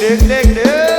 dig, dig, dig.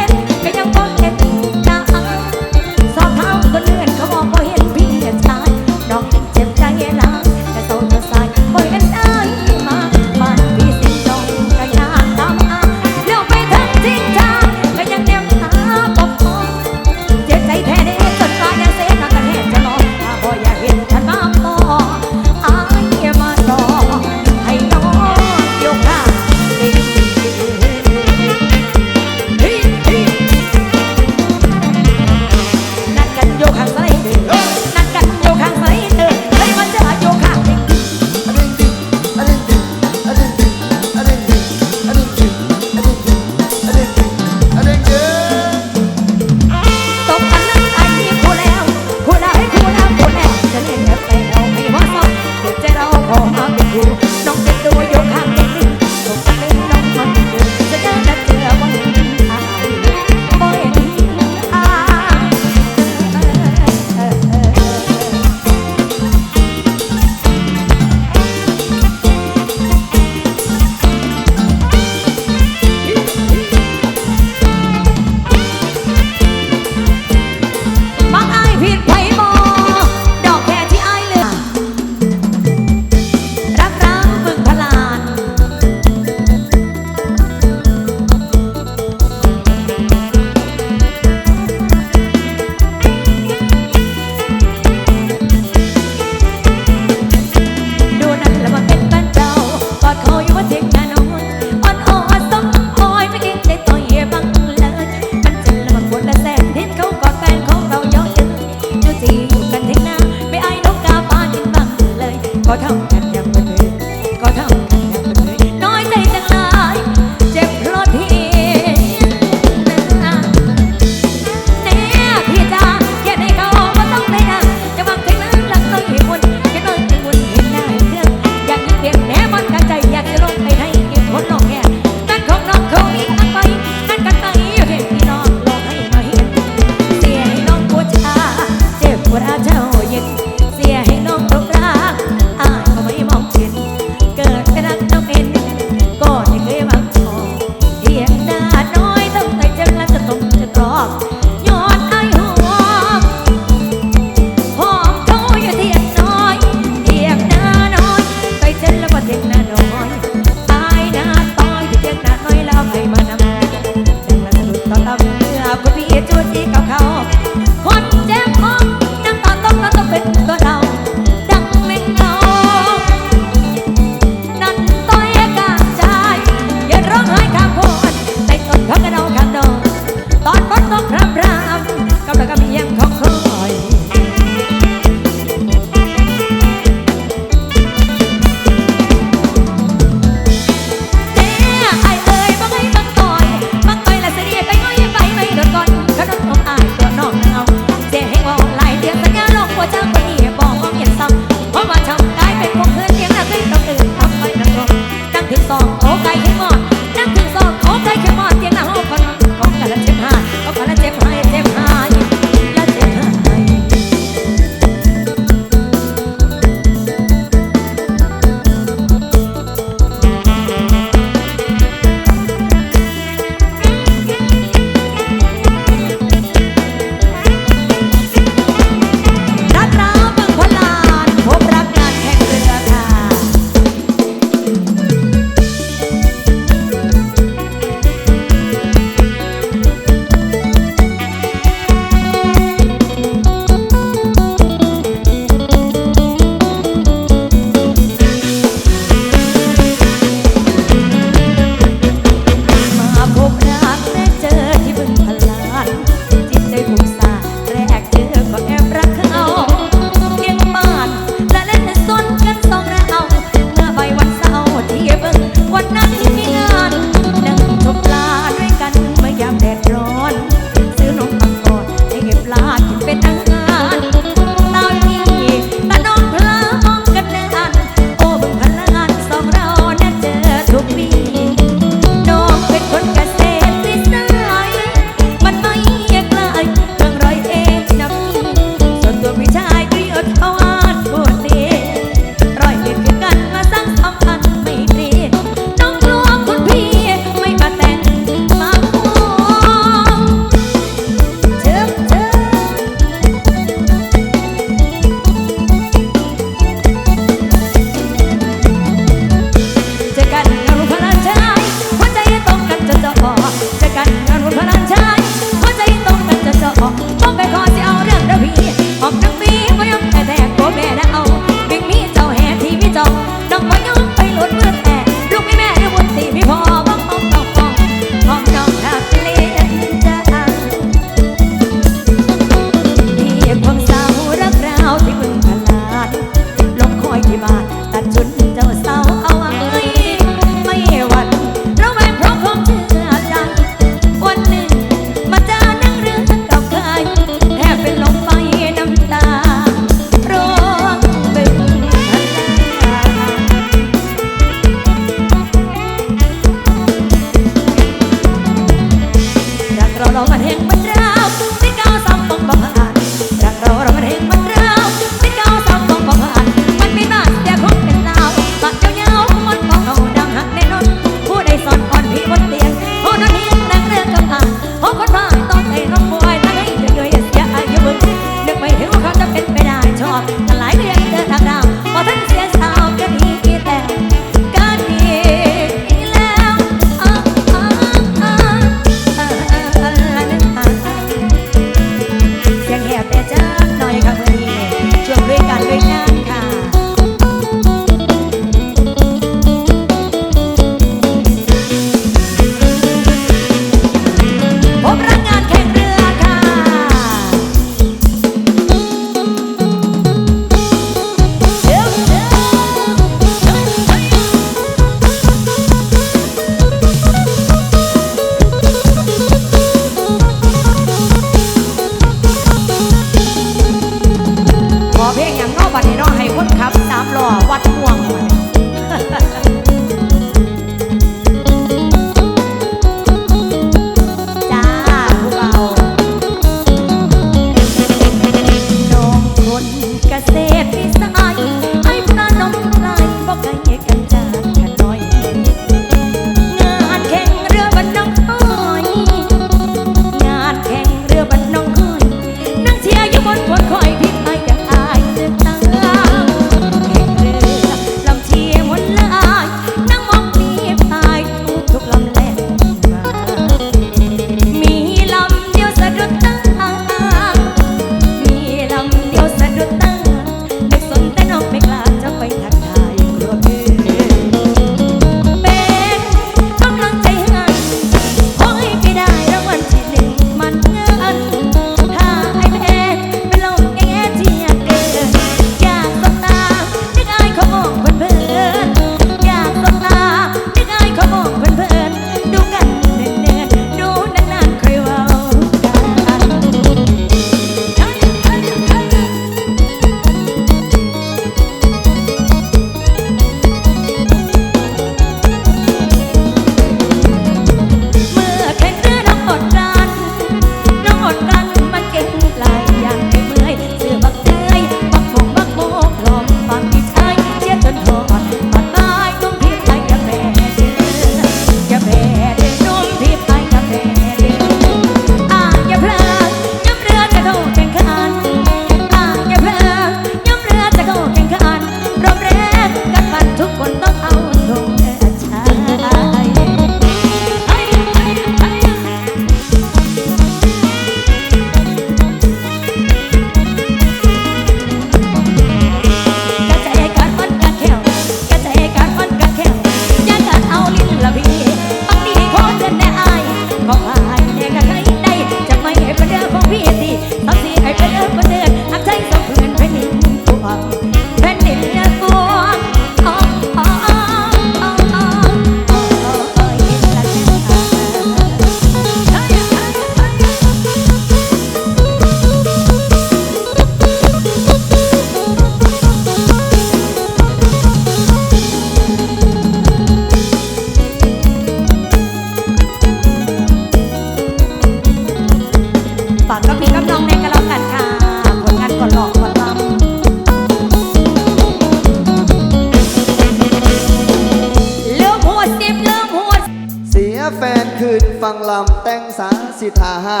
แต่งสาสิทาห้า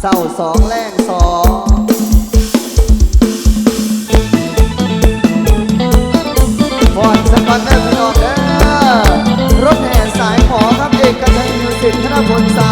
เศร้าสองแรงสองฟอนสักวันแน่นอนเด้อรถแห่สายขอครับเอกชัยมิวสิกธนพลสา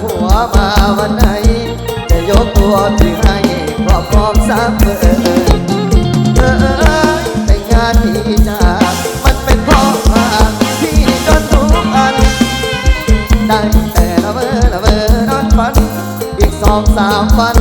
ผัวมาวันไหน จะยกตัวที่ให้ครอบครองสามเมื่อเออแต่งานที่จากมันเป็นเพราะาที่จนทุกอัน ได้แต่ละเวอร์ละเวอร์นอนฝัน อีกสองสามวัน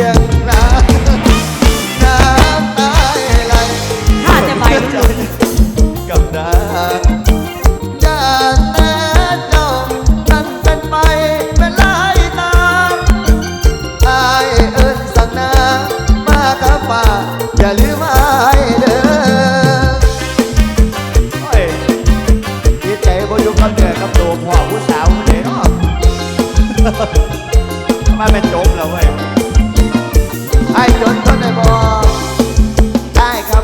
ยงน้ำน้ำตายไหล ข้าจะไป กับนางอย่าแต่เจ้านั้นเป็นไปเป็นลายตามอายเอิญสั่งนามากับฟ้าอย่าลืมอายเด้อ โอ้ยดีใจบ่อยู่กับเหนื่อยกับตัวพ่อผู้สาวคนนี้เนาะ มาเป็นจบแล้วเว้ ้